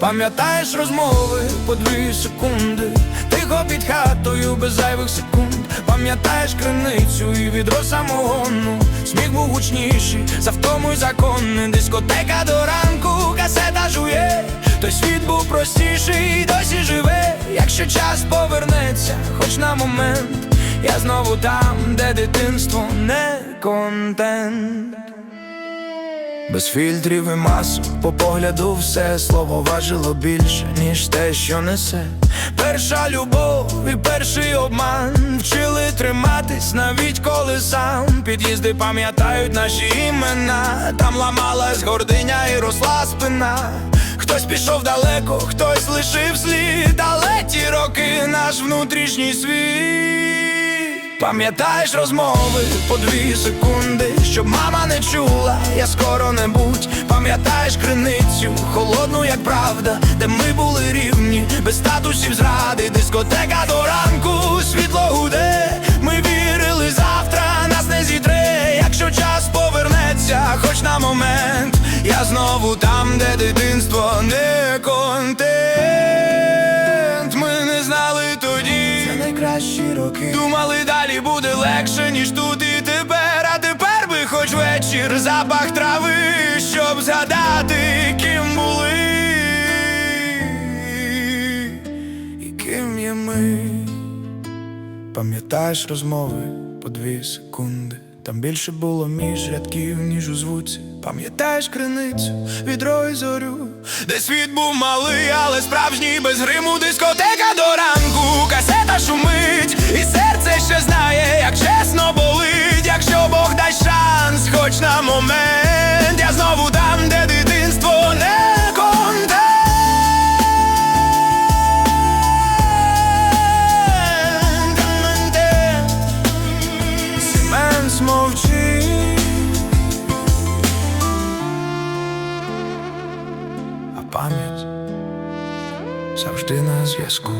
Пам'ятаєш розмови по дві секунди, тихо під хатою без зайвих секунд. Пам'ятаєш криницю і відро самогону Сміх був гучніший, за втому й законний Дискотека до ранку, касета жує, той світ був простіший, і досі живе. Якщо час повернеться, хоч на момент, я знову там, де дитинство не контент. Без фільтрів і масок, по погляду все слово важило більше, ніж те, що несе. Перша любов і перший обман вчили триматись, навіть коли сам під'їзди пам'ятають наші імена. Там ламалась гординя і росла спина. Хтось пішов далеко, хтось лишив слід, але ті роки наш внутрішній світ. Пам'ятаєш розмови по дві секунди, щоб мама не чула, я скоро не будь. Пам'ятаєш криницю, холодну, як правда, де ми були рівні, без статусів зради, дискотека до ранку, світло гуде. Ми вірили завтра, нас не зітре. Якщо час повернеться, хоч на момент, я знову там, де дитинство роки. Думали, далі буде легше, ніж тут і тепер. А тепер би хоч вечір, запах трави, щоб згадати, ким були. І ким є ми. Пам'ятаєш розмови по дві секунди. Там більше було між рядків, ніж у звуці. Пам'ятаєш криницю, відро і зорю, де світ був малий, але справжній без гриму дискотека пам'ять завжди на зв'язку.